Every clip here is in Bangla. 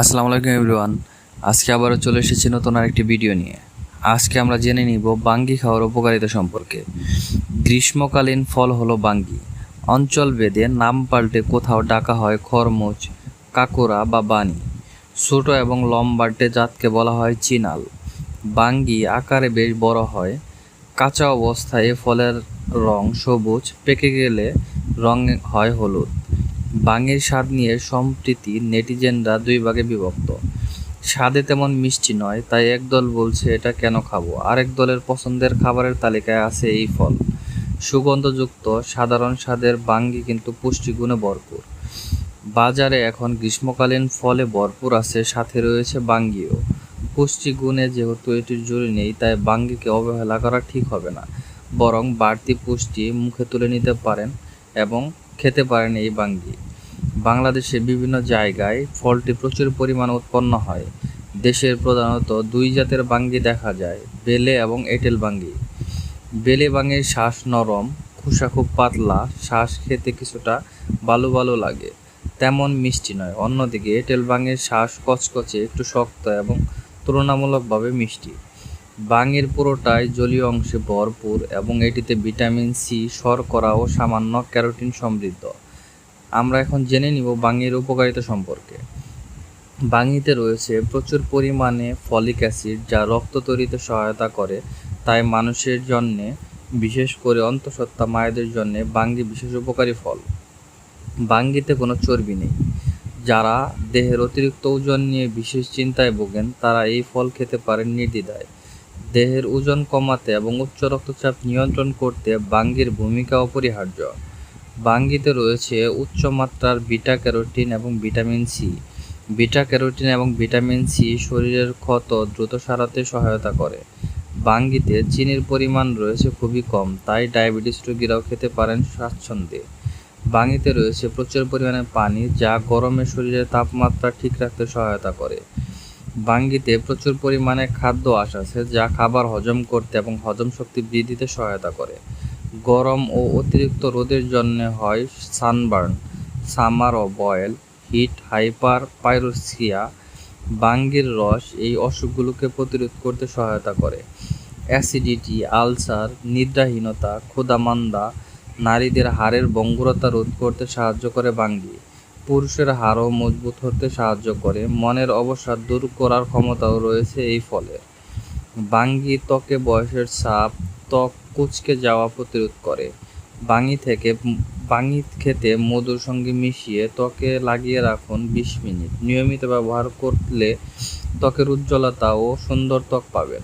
আসসালামু আলাইকুম এভরিওয়ান। আজকে আবারও চলে এসেছি নতুন আরেকটি ভিডিও নিয়ে। আজকে আমরা জেনে নিব বাঙ্গি খাওয়ার উপকারিতা সম্পর্কে। গ্রীষ্মকালীন ফল হলো বাঙ্গি। অঞ্চল ভেদে নাম পাল্টে কোথাও ডাকা হয় খরমুজ কাকুরা বা বানি। ছোট এবং লম্বাটে জাতকে বলা হয় চিনাল। বাঙ্গি আকারে বেশ বড় হয়। কাঁচা অবস্থায় ফলের রং সবুজ, পেকে গেলে রং হয় হলুদ। বাঙের স্বাদ নিয়ে সম্প্রীতি নেটিজেনরা দুই ভাগে বিভক্ত। স্বাদে তেমন মিষ্টি নয়, তাই একদল বলছে, এটা কেন খাব? আরেক দলের পছন্দের খাবারের তালিকায় আছে এই ফল। সুগন্ধযুক্ত, সাধারণ স্বাদের বাঙ্গি কিন্তু পুষ্টিগুণে ভরপুর। বাজারে এখন গ্রীষ্মকালীন ফলে ভরপুর আছে, সাথে রয়েছে বাঙ্গিও। পুষ্টিগুণে যেহেতু এটির জুড়ি নেই, তাই বাঙ্গিকে অবহেলা করা ঠিক হবে না। বরং বাড়তি পুষ্টি মুখে তুলে নিতে পারেন এবং খেতে পারেন এই বাঙ্গি। বাংলাদেশে বিভিন্ন জায়গায় ফলটি প্রচুর পরিমাণে উৎপন্ন হয়। দেশের প্রধানত দুই জাতের বাঙ্গি দেখা যায়, বেলে এবং এঁটেল বাঙ্গি। বেলে বাঙ্গির শ্বাস নরম, খোসা খুব পাতলা, শ্বাস খেতে কিছুটা বালু বালু লাগে, তেমন মিষ্টি নয়। অন্যদিকে এঁটেল বাঙ্গির শ্বাস কচকচে, একটু শক্ত এবং তুলনামূলকভাবে মিষ্টি। বাঙের পুরোটাই জলীয় অংশে ভরপুর এবং এটিতে ভিটামিন সি, শর্করা ও সামান্য ক্যারোটিন সমৃদ্ধ। আমরা এখন জেনে নিব বাঙের উপকারিতা সম্পর্কে। বাঙিতে রয়েছে প্রচুর পরিমাণে ফলিক অ্যাসিড যা রক্ত তৈরিতে সহায়তা করে। তাই মানুষের জন্যে, বিশেষ করে অন্তঃসত্ত্বা মায়েদের জন্য বাঙ্গি বিশেষ উপকারী ফল। বাঙ্গিতে কোনো চর্বি নেই। যারা দেহের অতিরিক্ত ওজন নিয়ে বিশেষ চিন্তায় ভোগেন, তারা এই ফল খেতে পারেন নির্দ্বিধায়। দেহের ওজন কমাতে এবং উচ্চ রক্তচাপ নিয়ন্ত্রণ করতে বাঙ্গির ভূমিকা অপরিহার্য। বাঙ্গিতে রয়েছে উচ্চ মাত্রার বিটা ক্যারোটিন এবং ভিটামিন সি। বিটা ক্যারোটিন এবং ভিটামিন সি শরীরের ক্ষত দ্রুত সারাতে সহায়তা করে। বাঙ্গিতে চিনির পরিমাণ রয়েছে খুবই কম, তাই ডায়াবেটিস রোগীরাও খেতে পারেন স্বাচ্ছন্দ্যে। বাঙিতে রয়েছে প্রচুর পরিমাণে পানি, যা গরমে শরীরের তাপমাত্রা ঠিক রাখতে সহায়তা করে। বাঙ্গিতে প্রচুর পরিমাণে খাদ্য আঁশ আছে, যা খাবার হজম করতে এবং হজম শক্তি বৃদ্ধিতে সহায়তা করে। গরম ও অতিরিক্ত রোদের জন্য হয় সানবার্ন, সামার ও বয়েল, হিট, হাইপার পাইরোসিয়া, বাঙ্গির রস, এই অসুখগুলোকে প্রতিরোধ করতে সহায়তা করে। অ্যাসিডিটি, আলসার, নিদ্রাহীনতা, ক্ষুধামান্দা, নারীদের হাড়ের বঙ্গুরতা রোধ করতে সাহায্য করে বাঙ্গি। পুরুষের হাড়ও মজবুত হতে সাহায্য করে, মনের অবসাদ দূর করার ক্ষমতাও রয়েছে এই ফলের। বাঙ্গি ত্বকে বয়সের ছাপ ত্বক কুচকে যাওয়া প্রতিরোধ করে। বাঙি থেকে বাঙি খেতে মধুর সঙ্গে মিশিয়ে ত্বকে লাগিয়ে রাখুন বিশ মিনিট। নিয়মিত ব্যবহার করলে ত্বকের উজ্জ্বলতা ও সুন্দর ত্বক পাবেন।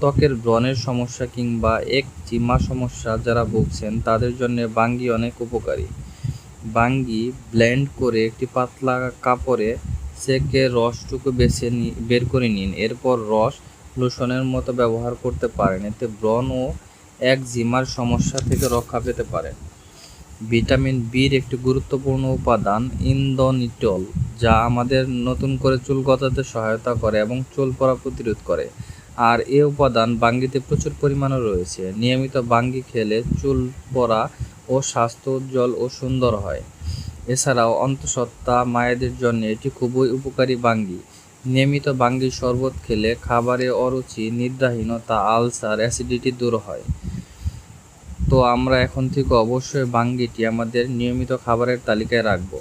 ত্বকের ব্রণের সমস্যা কিংবা এক জিমা সমস্যা যারা ভুগছেন, তাদের জন্য বাঙ্গি অনেক উপকারী। বাঙ্গি ব্লেন্ড করে একটি পাতলা কাপড়ে সেকে রসটুকু বেছে বের করে নিন। এরপর রস লোশনের মতো ব্যবহার করতে পারেন। এতে ব্রণ ও এক জিমার সমস্যা থেকে রক্ষা পেতে পারেন ভিটামিন বির একটি গুরুত্বপূর্ণ উপাদান, ইন্দোনিটল, যা আমাদের নতুন করে চুল গজাতে সহায়তা করে এবং চুল পড়া প্রতিরোধ করে। আর এ উপাদান বাঙ্গিতে প্রচুর পরিমাণে রয়েছে। নিয়মিত বাঙ্গি খেলে চুল পড়া ও স্বাস্থ্য উজ্জ্বল ও সুন্দর হয়। এছাড়াও অন্তঃসত্ত্বা, মায়েদের জন্য এটি খুবই উপকারী বাঙ্গি। নিয়মিত বাঙ্গির শরবত খেলে খাবারে অরুচি, নিদ্রাহীনতা, আলসার, অ্যাসিডিটি দূর হয়। তো আমরা এখন থেকে অবশ্যই বাঙ্গিটি আমাদের নিয়মিত খাবারের তালিকায় রাখব।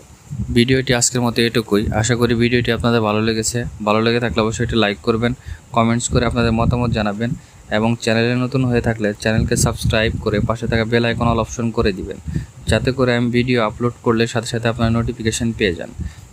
ভিডিওটি আজকের মতো এটুকুই। আশা করি ভিডিওটি আপনাদের ভালো লেগেছে। ভালো লেগে থাকলে অবশ্যই এটি লাইক করবেন, কমেন্টস করে আপনাদের মতামত জানাবেন এবং চ্যানেলে নতুন হয়ে থাকলে চ্যানেলকে সাবস্ক্রাইব করে পাশে থাকা বেল আইকন অল অপশন করে দিবেন, যাতে করে আমি ভিডিও আপলোড করলে সাথে সাথে আপনার নোটিফিকেশন পেয়ে যান।